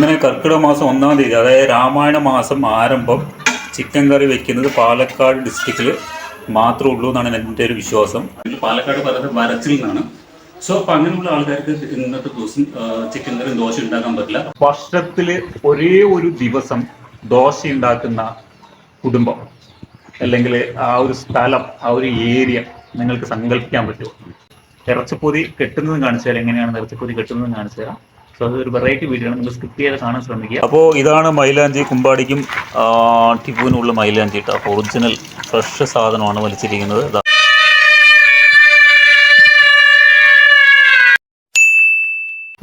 അങ്ങനെ കർക്കിടക മാസം ഒന്നാം തീയതി അതായത് രാമായണ മാസം ആരംഭം ചിക്കൻ കറി വെക്കുന്നത് പാലക്കാട് ഡിസ്ട്രിക്റ്റിൽ മാത്രമേ ഉള്ളൂ എന്നാണ് എന്റെ ഒരു വിശ്വാസം. പാലക്കാട് പറയുന്നത് വരച്ചിൽ നിന്നാണ്. സോ അപ്പം അങ്ങനെയുള്ള ആൾക്കാർക്ക് ഇന്നത്തെ ദിവസം ചിക്കൻ കറി ദോശ ഉണ്ടാക്കാൻ പറ്റില്ല. വർഷത്തിൽ ഒരേ ഒരു ദിവസം ദോശ ഉണ്ടാക്കുന്ന കുടുംബം അല്ലെങ്കിൽ ആ ഒരു സ്ഥലം ആ ഒരു ഏരിയ നിങ്ങൾക്ക് സങ്കല്പിക്കാൻ പറ്റുമോ? ഇറച്ചിപ്പൊതി കെട്ടുന്നത് കാണിച്ചു തരാം. എങ്ങനെയാണ് ഇറച്ചിപ്പൊതി കെട്ടുന്നത് കാണിച്ചു തരാം. സോ അതൊരു വെറൈറ്റി വീഡിയോ ആണ്. നിങ്ങൾ സ്കിപ്പ് ചെയ്ത് കാണാൻ ശ്രമിക്കുക. അപ്പോൾ ഇതാണ് മൈലാഞ്ചി കുമ്പാടിക്കും ടിപ്പുവിനുള്ള മൈലാഞ്ചി കേട്ടോ അപ്പോൾ ഒറിജിനൽ ഫ്രഷ് സാധനമാണ് വലിച്ചിരിക്കുന്നത്.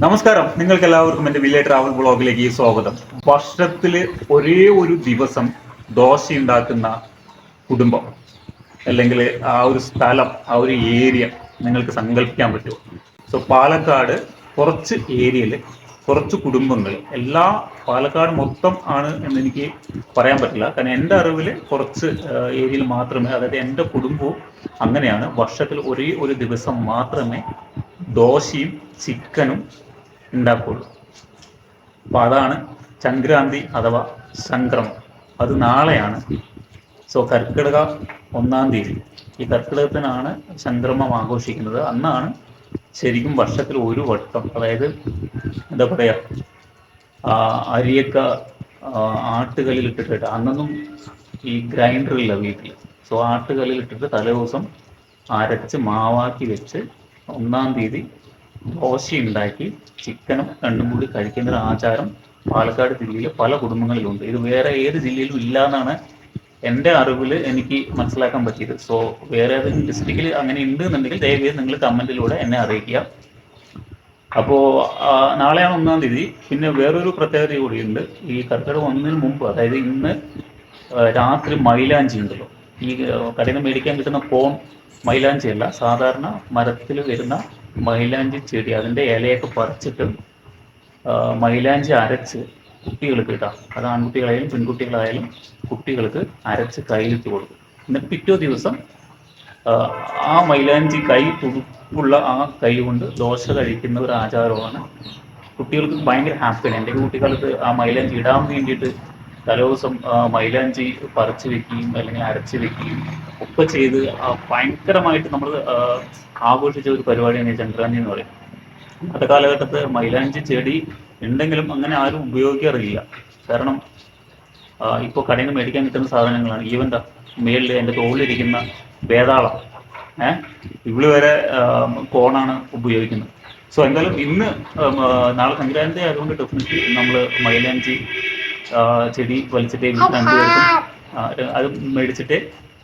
നമസ്കാരം. നിങ്ങൾക്ക് എല്ലാവർക്കും എന്റെ വില്ലേ ട്രാവൽ ബ്ലോഗിലേക്ക് സ്വാഗതം. വർഷത്തിൽ ഒരേ ഒരു ദിവസം ദോശ ഉണ്ടാക്കുന്ന കുടുംബം അല്ലെങ്കിൽ ആ ഒരു സ്ഥലം ആ ഒരു ഏരിയ നിങ്ങൾക്ക് സങ്കല്പിക്കാൻ പറ്റുമോ? സോ പാലക്കാട് കുറച്ച് ഏരിയയിൽ കുറച്ച് കുടുംബങ്ങൾ എല്ലാ പാലക്കാട് മൊത്തം ആണ് എന്ന് എനിക്ക് പറയാൻ പറ്റില്ല. കാരണം എന്റെ അറിവിൽ കുറച്ച് ഏരിയയിൽ മാത്രമേ അതായത് എന്റെ കുടുംബവും അങ്ങനെയാണ്. വർഷത്തിൽ ഒരേ ഒരു ദിവസം മാത്രമേ ദോശയും ചിക്കനും ഉണ്ടാക്കുള്ളൂ അപ്പോൾ അതാണ് സംക്രാന്തി അഥവാ സംക്രമം. അത് നാളെയാണ്. സോ കർക്കിടക ഒന്നാം തീയതി. ഈ കർക്കിടകത്തിനാണ് സംക്രമം ആഘോഷിക്കുന്നത്. അന്നാണ് ശരിക്കും വർഷത്തിൽ ഒരു വട്ടം അതായത് എന്താ പറയാ ആ, അരിയൊക്കെ ആട്ടുകളിൽ ഇട്ടിട്ട് അന്നൊന്നും ഈ ഗ്രൈൻഡറില്ല വീട്ടിൽ സോ ആട്ടുകല്ലിൽ ഇട്ടിട്ട് തലേദിവസം അരച്ച് മാവാക്കി വെച്ച് ഒന്നാം തീയതി ദോശ ഉണ്ടാക്കി ചിക്കനും രണ്ടും കൂടി കഴിക്കുന്ന ഒരു ആചാരം പാലക്കാട് ജില്ലയിൽ പല കുടുംബങ്ങളിലുണ്ട്. ഇത് വേറെ ഏത് ജില്ലയിലും ഇല്ല എന്നാണ് എന്റെ അറിവിൽ എനിക്ക് മനസ്സിലാക്കാൻ പറ്റിയത്. സോ വേറെ ഏതെങ്കിലും ഡിസ്ട്രിക്റ്റിൽ അങ്ങനെ ഉണ്ട് എന്നുണ്ടെങ്കിൽ ദയവേത് നിങ്ങൾ കമന്റിലൂടെ എന്നെ അറിയിക്കുക. അപ്പോ നാളെയാണ് ഒന്നാം തീയതി. പിന്നെ വേറൊരു പ്രത്യേകത കൂടിയുണ്ട് ഈ കർക്കിടക ഒന്നിന് മുമ്പ് അതായത് ഇന്ന് രാത്രി മൈലാഞ്ചി ഉണ്ടല്ലോ. ഈ കടയിൽ മേടിക്കാൻ കിട്ടുന്ന കോൺ മൈലാഞ്ചി അല്ല. സാധാരണ മരത്തിൽ വരുന്ന മൈലാഞ്ചി ചെടി അതിന്റെ ഇലയൊക്കെ പറിച്ചിട്ട് മൈലാഞ്ചി അരച്ച് കുട്ടികൾക്ക് കേട്ടോ അത് ആൺകുട്ടികളായാലും പെൺകുട്ടികളായാലും കുട്ടികൾക്ക് അരച്ച് കയ്യിലിട്ട് കൊടുക്കും. എന്നിട്ട് പിറ്റോ ദിവസം ആ, മൈലാഞ്ചി കൈ തുടുപ്പുള്ള ആ കൈ കൊണ്ട് ദോശ കഴിക്കുന്ന ഒരു ആചാരമാണ്. കുട്ടികൾക്ക് ഭയങ്കര ഹാപ്പിയാണ്. എന്റെ കുട്ടികൾക്ക് ആ മൈലാഞ്ചി ഇടാൻ വേണ്ടിയിട്ട് തലേദിവസം മൈലാഞ്ചി പറിച്ച് വെക്കുകയും അല്ലെങ്കിൽ അരച്ച് വെക്കുകയും ഒക്കെ ചെയ്ത് ഭയങ്കരമായിട്ട് നമ്മൾ ആഘോഷിച്ച ഒരു പരിപാടിയാണ് ഈ സംക്രാന്തി എന്ന് പറയുന്നത്. അന്നത്തെ കാലഘട്ടത്ത് മൈലാഞ്ചി ചെടി ഉണ്ടെങ്കിലും അങ്ങനെ ആരും ഉപയോഗിക്കാറില്ല. കാരണം ഇപ്പോൾ കടയിൽ നിന്ന് മേടിക്കാൻ കിട്ടുന്ന സാധനങ്ങളാണ്. ഈവൻ മേളിൽ എന്റെ തോളിലിരിക്കുന്ന വേതാളം. ഏഹ് ഇവൾ വരെ കോണാണ് ഉപയോഗിക്കുന്നത്. സോ എന്തായാലും ഇന്ന് നാളെ സംക്രാന്തി ആയതുകൊണ്ട് ഡെഫിനറ്റ്ലി നമ്മൾ മൈലാഞ്ചി ചെടി വലിച്ചിട്ടേ അത് മേടിച്ചിട്ട്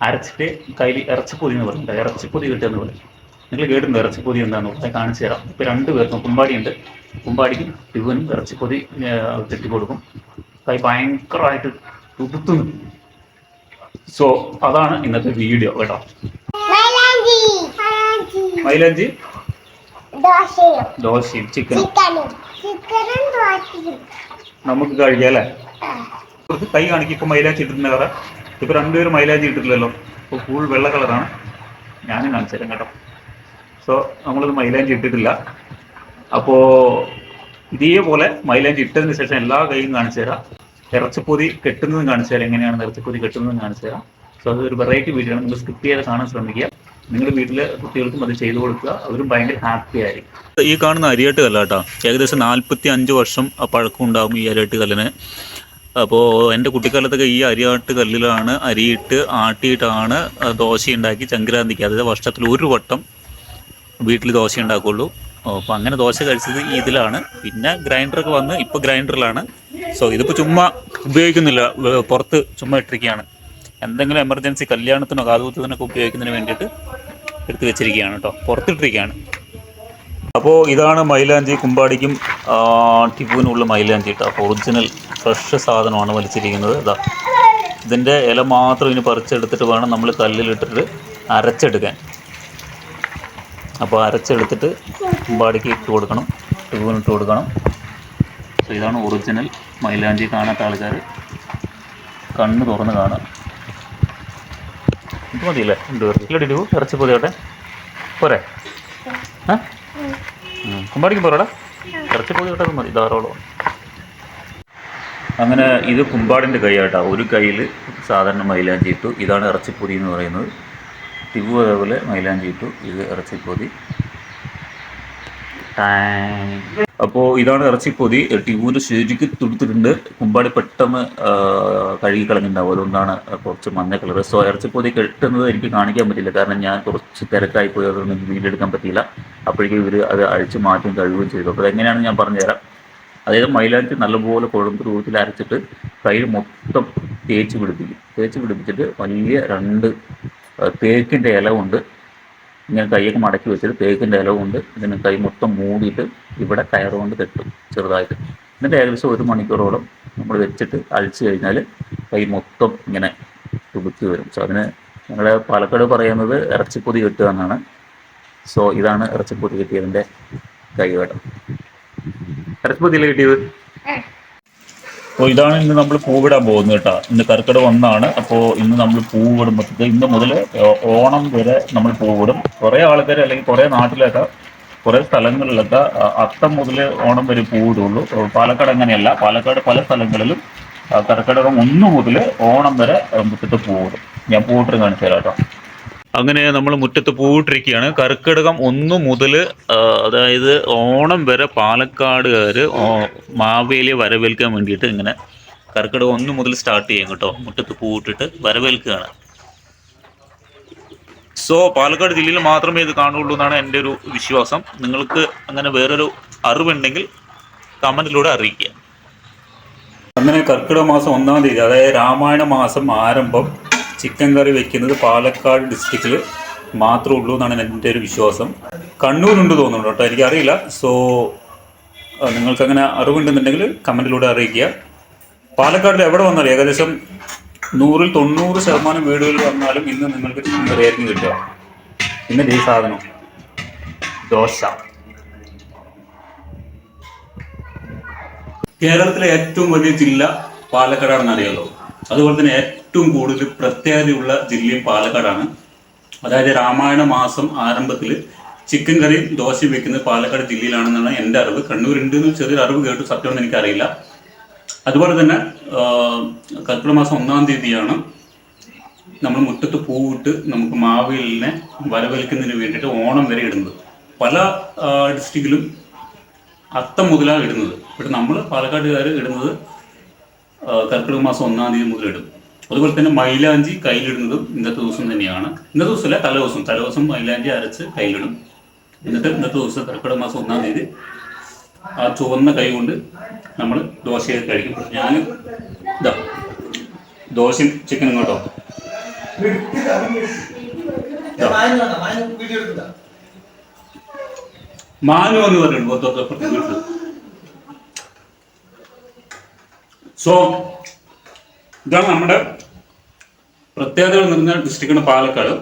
അരച്ചിട്ട് കയ്യിൽ ഇറച്ചിപ്പൊതി എന്ന് പറയുന്നത് ഇറച്ചിപ്പൊതി കിട്ടുക എന്ന് പറയും. നിങ്ങൾ കേട്ടിട്ടുണ്ട് ഇറച്ചിപ്പൊതി എന്താണെന്ന് പറഞ്ഞാൽ കാണിച്ചു തരാം. ഇപ്പം രണ്ട് പേർക്കും കുമ്പാടിയുണ്ട്. കുമ്പാടിക്കും ടിവനും ഇറച്ചിപ്പൊതി തെറ്റി കൊടുക്കും കൈ ഭയങ്കരമായിട്ട് തുടുത്തുന്നു സോ അതാണ് ഇന്നത്തെ വീഡിയോ കേട്ടോ. മൈലാഞ്ചി. ദോശയും. ചിക്കനും. നമുക്ക് കഴിക്കാം അല്ലേ? കുറച്ച് കൈ കാണിക്കും ഇപ്പൊ മൈലാഞ്ചി ഇട്ടിട്ടുണ്ട് വേറെ ഇപ്പം രണ്ടുപേരും മൈലാഞ്ചി ഇട്ടിട്ടില്ലല്ലോ. ഇപ്പൊ ഫുൾ വെള്ള കളറാണ് ഞാനും കാണിച്ചു തരാം കേട്ടോ. സോ നമ്മളിത് മൈലാഞ്ചി ഇട്ടിട്ടില്ല. അപ്പോൾ ഇതേപോലെ മൈലാഞ്ചി ഇട്ടതിന് ശേഷം എല്ലാ കൈയും കാണിച്ചു തരാം. ഇറച്ചിപ്പൊതി കെട്ടുന്നതും കാണിച്ചു തരാം. എങ്ങനെയാണ് ഇറച്ചിപ്പൊതി കെട്ടുന്നതും കാണിച്ചു തരാം. സോ അതൊരു വെറൈറ്റി വീഡിയോ ആണ്. നിങ്ങൾ സ്കിപ്പ് ചെയ്ത് കാണാൻ ശ്രമിക്കുക. നിങ്ങളുടെ വീട്ടിലെ കുട്ടികൾക്കും അത് ചെയ്തു കൊടുക്കുക. അവരും ഭയങ്കര ഹാപ്പി ആയിരിക്കും. ഈ കാണുന്ന അരിയട്ട് കല്ല കേട്ടോ. ഏകദേശം നാൽപ്പത്തി അഞ്ച് വർഷം പഴക്കം ഉണ്ടാകും ഈ അരിയട്ട് കല്ലിന്. അപ്പോൾ എന്റെ കുട്ടിക്കാലത്തൊക്കെ ഈ അരിയാട്ട് കല്ലിലാണ് അരിയിട്ട് ആട്ടിയിട്ടാണ് ദോശ ഉണ്ടാക്കി ചങ്കരാന്തിക്കുക അതായത് വർഷത്തിൽ ഒരു വട്ടം വീട്ടിൽ ദോശ ഉണ്ടാക്കുള്ളൂ. അപ്പോൾ അങ്ങനെ ദോശ കഴിച്ചത് ഇതിലാണ്. പിന്നെ ഗ്രൈൻഡറൊക്കെ വന്ന് ഇപ്പോൾ ഗ്രൈൻഡറിലാണ് സോ ഇതിപ്പോൾ ചുമ്മാ ഉപയോഗിക്കുന്നില്ല. പുറത്ത് ചുമ്മാ ഇട്ടിരിക്കുകയാണ്. എന്തെങ്കിലും എമർജൻസി കല്യാണത്തിനോ കാതുകുത്തതിനൊക്കെ ഉപയോഗിക്കുന്നതിന് വേണ്ടിയിട്ട് എടുത്തു വെച്ചിരിക്കുകയാണ് കേട്ടോ പുറത്തിട്ടിരിക്കുകയാണ്. അപ്പോൾ ഇതാണ് മൈലാഞ്ചി കുമ്പാടിക്കും ടിപ്പുവിനുള്ള മൈലാഞ്ചി കേട്ടോ അപ്പോൾ ഒറിജിനൽ ഫ്രഷ് സാധനമാണ് വലിച്ചിരിക്കുന്നത്. ഇതാ ഇതിന്റെ ഇല മാത്രം ഇനി പറിച്ചെടുത്തിട്ട് വേണം നമ്മൾ കല്ലിലിട്ടിട്ട് അരച്ചെടുക്കാൻ. അപ്പോൾ അരച്ചെടുത്തിട്ട് കുമ്പാടിക്ക് ഇട്ട് കൊടുക്കണം. ടൂവിന് ഇട്ട് കൊടുക്കണം. സോ ഇതാണ് ഒറിജിനൽ മൈലാഞ്ചി കാണാത്ത ആൾക്കാർ കണ്ണ് തുറന്ന് കാണാം. ഇത് മതിയല്ലേ? രണ്ടുപേർക്ക് ഇല്ല ടിപ്പു ഇറച്ചി പൊതിയോട്ടെ. പോരെ. ആ. കുമ്പാടിക്ക് പോരാടാ. ഇറച്ചി പോയി വിട്ടത് മതി ധാരാളം അങ്ങനെ ഇത് കുമ്പാടിന്റെ കൈയാട്ടാ. ഒരു കയ്യിൽ സാധാരണ മൈലാഞ്ചി ഇട്ടു. ഇതാണ് ഇറച്ചിപ്പൊതി എന്ന് പറയുന്നത്. ടിവു അതേപോലെ മൈലാഞ്ചി ഇട്ടു. ഇത് ഇറച്ചിപ്പൊതി അപ്പോൾ ഇതാണ് ഇറച്ചിപ്പൊതി ടിവുവിന്റെ ശരിക്ക് തുടുത്തിട്ടുണ്ട്. കുമ്പാടി പെട്ടെന്ന് കഴുകി കളഞ്ഞിട്ടുണ്ടാവും. അതുകൊണ്ടാണ് കുറച്ച് മഞ്ഞ കളർ സോ ഇറച്ചിപ്പൊതി കെട്ടുന്നത് എനിക്ക് കാണിക്കാൻ പറ്റില്ല. കാരണം ഞാൻ കുറച്ച് തിരക്കായി പോയി. അതൊന്നും എനിക്ക് പറ്റിയില്ല. അപ്പോഴേക്കും ഇവർ അത് അഴിച്ച് മാറ്റും കഴുകുകയും ചെയ്തു. അപ്പോൾ അതെങ്ങനെയാണ് ഞാൻ പറഞ്ഞുതരാം. അതായത് മൈലാഞ്ചി നല്ലപോലെ കുഴമ്പ് രൂപത്തിൽ അരച്ചിട്ട് കയ്യിൽ മൊത്തം തേച്ച് പിടിപ്പിക്കും. തേച്ച് പിടിപ്പിച്ചിട്ട് വലിയ രണ്ട് തേക്കിന്റെ ഇല കൊണ്ട് ഇങ്ങനെ കൈയൊക്കെ മടക്കി വെച്ചിട്ട് തേക്കിന്റെ ഇല കൊണ്ട് ഇതിന് കൈ മൊത്തം മൂടിയിട്ട് ഇവിടെ കയറുകൊണ്ട് കെട്ടും ചെറുതായിട്ട്. എന്നിട്ട് ഏകദേശം ഒരു മണിക്കൂറോളം നമ്മൾ വെച്ചിട്ട് അഴിച്ചു കഴിഞ്ഞാൽ കൈ മൊത്തം ഇങ്ങനെ തുടുക്കി വരും. സോ അതിന് ഞങ്ങളെ പാലക്കാട് പറയുന്നത് ഇറച്ചിപ്പൊതി കെട്ടുക എന്നാണ്. സോ ഇതാണ് ഇറച്ചിപ്പൊതി കെട്ടിയതിന്റെ കൈവേടം ഇറച്ചിപ്പൊതിയിൽ കിട്ടിയത്? അപ്പോൾ ഇതാണ് ഇന്ന് നമ്മൾ പൂവിടാൻ പോകുന്നത് കേട്ടോ. ഇന്ന് കർക്കിടക ഒന്നാണ്. അപ്പോൾ ഇന്ന് നമ്മൾ പൂവിടുമ്പോഴത്തേക്ക് ഇന്ന് മുതൽ ഓണം വരെ നമ്മൾ പൂവിടും. കുറേ ആൾക്കാർ അല്ലെങ്കിൽ കുറേ നാട്ടിലൊക്കെ കുറേ സ്ഥലങ്ങളിലൊക്കെ അത്തം മുതൽ ഓണം വരെ പൂവിടുള്ളൂ. പാലക്കാട് അങ്ങനെയല്ല. പാലക്കാട് പല സ്ഥലങ്ങളിലും കർക്കിടകം ഒന്ന് മുതൽ ഓണം വരെ ആ, മുറ്റത്ത് പൂവിടും. ഞാൻ പൂവിട്ട് കാണിച്ചു തരാം കേട്ടോ. അങ്ങനെ നമ്മൾ മുറ്റത്ത് പൂവിട്ടിരിക്കുകയാണ്. കർക്കിടകം ഒന്ന് മുതൽ അതായത് ഓണം വരെ പാലക്കാടുകാർ മാവേലിയെ വരവേൽക്കാൻ വേണ്ടിയിട്ട് ഇങ്ങനെ കർക്കിടകം ഒന്ന് മുതൽ സ്റ്റാർട്ട് ചെയ്യും കേട്ടോ. മുറ്റത്ത് പൂവിട്ടിട്ട് വരവേൽക്കുകയാണ്. സോ പാലക്കാട് ജില്ലയിൽ മാത്രമേ ഇത് കാണുള്ളൂ എന്നാണ് എന്റെ ഒരു വിശ്വാസം. നിങ്ങൾക്ക് അങ്ങനെ വേറൊരു അറിവുണ്ടെങ്കിൽ കമന്റിലൂടെ അറിയിക്കുക. അങ്ങനെ കർക്കിടക മാസം ഒന്നാം തീയതി അതായത് രാമായണ മാസം ആരംഭം ചിക്കൻ കറി വെക്കുന്നത് പാലക്കാട് ഡിസ്ട്രിക്റ്റിൽ മാത്രമേ ഉള്ളൂ എന്നാണ് എന്റെ ഒരു വിശ്വാസം. കണ്ണൂരുണ്ട് തോന്നുന്നു കേട്ടോ എനിക്കറിയില്ല. സോ നിങ്ങൾക്കങ്ങനെ അറിവുണ്ടെന്നുണ്ടെങ്കിൽ കമന്റിലൂടെ അറിയിക്കുക. പാലക്കാടിൽ എവിടെ വന്നാലും ഏകദേശം നൂറിൽ തൊണ്ണൂറ് ശതമാനം വീടുകളിൽ വന്നാലും ഇന്ന് നിങ്ങൾക്ക് ചിക്കൻ കറി ആയിരിക്കും കിട്ടുക. പിന്നെ ഈ സാധനം. ദോശ. കേരളത്തിലെ ഏറ്റവും വലിയ ജില്ല പാലക്കാടാണെന്ന് അറിയാലോ അതുപോലെ തന്നെ ഏറ്റവും കൂടുതൽ പ്രത്യേകതയുള്ള ജില്ലയും പാലക്കാടാണ്. അതായത് രാമായണ മാസം ആരംഭത്തിൽ ചിക്കൻ കറിയും ദോശയും വെക്കുന്നത് പാലക്കാട് ജില്ലയിലാണെന്നാണ് എന്റെ അറിവ്. കണ്ണൂരുണ്ട് എന്ന് ചെറിയൊരു അറിവ് കേട്ടു സത്യമെന്ന് എനിക്കറിയില്ല. അതുപോലെ തന്നെ കർക്കിടക മാസം ഒന്നാം തീയതിയാണ് നമ്മൾ മുറ്റത്ത് പൂവിട്ട് നമുക്ക് മാവേലിനെ വരവേൽക്കുന്നതിന് വേണ്ടിയിട്ട് ഓണം വരെ ഇടുന്നത്. പല ഡിസ്ട്രിക്റ്റിലും അത്തം മുതലാണ് ഇടുന്നത്. പക്ഷെ നമ്മൾ പാലക്കാട്ടുകാർ ഇടുന്നത് കർക്കിടക മാസം ഒന്നാം തീയതി മുതൽ ഇടും. അതുപോലെ തന്നെ മൈലാഞ്ചി കയ്യിലിടുന്നതും ഇന്നത്തെ ദിവസം തന്നെയാണ്. ഇന്നത്തെ ദിവസമല്ല തലേദിവസം. തലേദിവസം മൈലാഞ്ചി അരച്ച് കയ്യിലിടും. എന്നിട്ട് ഇന്നത്തെ ദിവസം കർക്കിടക മാസം ഒന്നാം തീയതി ആ ചുവന്ന കൈ കൊണ്ട് നമ്മൾ ദോശയൊക്കെ കഴിക്കും. ഞാൻ ഇതാ ദോശയും ചിക്കനും കേട്ടോ. മാനു എന്ന് പറയുന്നത് സോ ഇതാണ് നമ്മുടെ പ്രത്യേകതകൾ നിറഞ്ഞ ഡിസ്ട്രിക്റ്റാണ് പാലക്കാട്.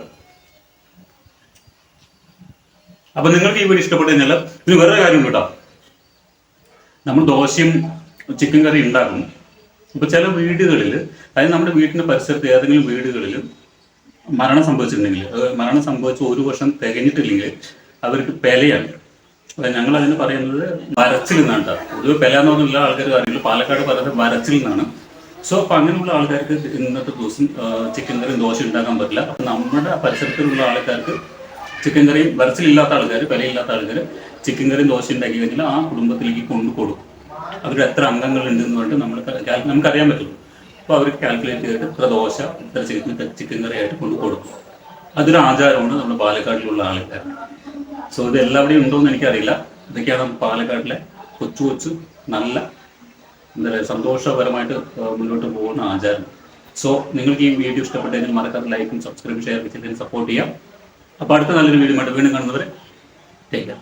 അപ്പൊ നിങ്ങൾക്ക് ഈ വീഡിയോ ഇഷ്ടപ്പെട്ടു കഴിഞ്ഞാൽ ഇനി വേറെ കാര്യം കേട്ടോ. നമ്മൾ ദോശയും ചിക്കൻ കറി ഉണ്ടാക്കും. ഇപ്പൊ ചില വീടുകളിൽ അതായത് നമ്മുടെ വീടിന്റെ പരിസരത്ത് ഏതെങ്കിലും വീടുകളിൽ മരണം സംഭവിച്ചിട്ടുണ്ടെങ്കിൽ മരണം സംഭവിച്ച ഒരു വർഷം തികഞ്ഞിട്ടില്ലെങ്കിൽ അവർക്ക് പെലയാണ്. ഞങ്ങൾ അതിന് പറയുന്നത് വരച്ചിൽ നിന്നാണ് കേട്ടോ. പൊതുവെ പെല പറഞ്ഞുള്ള ആൾക്കാർ അറിയില്ല പാലക്കാട് പറയുന്നത് വരച്ചിൽ നിന്നാണ്. സോ അപ്പൊ അങ്ങനെയുള്ള ആൾക്കാർക്ക് ഇന്നത്തെ ദിവസം ചിക്കൻ കറിയും ദോശ ഉണ്ടാക്കാൻ പറ്റില്ല. അപ്പൊ നമ്മുടെ പരിസരത്തിലുള്ള ആൾക്കാർക്ക് ചിക്കൻ കറിയും വരച്ചിലില്ലാത്ത ആൾക്കാർ വിലയില്ലാത്ത ആൾക്കാർ ചിക്കൻ കറിയും ദോശ ഉണ്ടാക്കി കഴിഞ്ഞാൽ ആ കുടുംബത്തിലേക്ക് കൊണ്ടു കൊടുക്കും. അവർ എത്ര അംഗങ്ങൾ എന്ന് പറഞ്ഞിട്ട് നമ്മൾ നമുക്ക് അറിയാൻ പറ്റുള്ളൂ. അപ്പോൾ അവർ കാൽക്കുലേറ്റ് ചെയ്തിട്ട് ഇത്ര ദോശ ഇത്ര ചിക്കൻ ചിക്കൻ കറി ആയിട്ട് കൊണ്ടു കൊടുക്കും. അതൊരു ആചാരമാണ് നമ്മുടെ പാലക്കാട്ടിലുള്ള ആൾക്കാർ. സോ ഇത് എല്ലാവരുടെയും ഉണ്ടോ എന്ന് എനിക്കറിയില്ല. ഇതൊക്കെയാണ് പാലക്കാട്ടിലെ കൊച്ചു കൊച്ചു നല്ല എന്താ പറയുക സന്തോഷപരമായിട്ട് മുന്നോട്ട് പോകുന്ന ആചാരം. സോ നിങ്ങൾക്ക് ഈ വീഡിയോ ഇഷ്ടപ്പെട്ടതിന് മറക്കാതെ ലൈക്കും സബ്സ്ക്രൈബ് ഷെയർ ചെയ്തതിന് സപ്പോർട്ട് ചെയ്യാം. അപ്പോൾ അടുത്ത നല്ലൊരു വീഡിയോ വീണ്ടും കാണുന്നവരെ ടേക്ക് കെയർ